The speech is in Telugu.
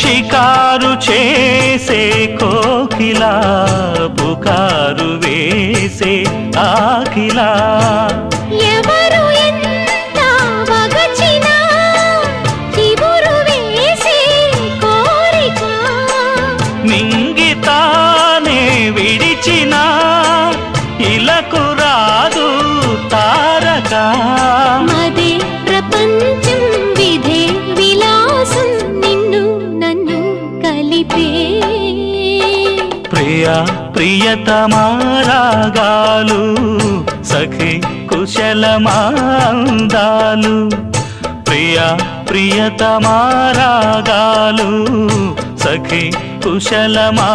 షికారు చేసే కోకిలా పుకారు వేసే ఆకిలా. ఎవరు ఎంత వగచినా వేసే కోరిక. మింగితానే విడిచిన ఇలకు రాదు తారక. మదే ప్రపంచం విధే విలాసం నిన్ను నన్ను కలిపే. ప్రియ ప్రియతమారాగాలు సఖి కుశలమాందాలు. ప్రియ ప్రియతమారాగాలు సఖి కుశలమాందాలు.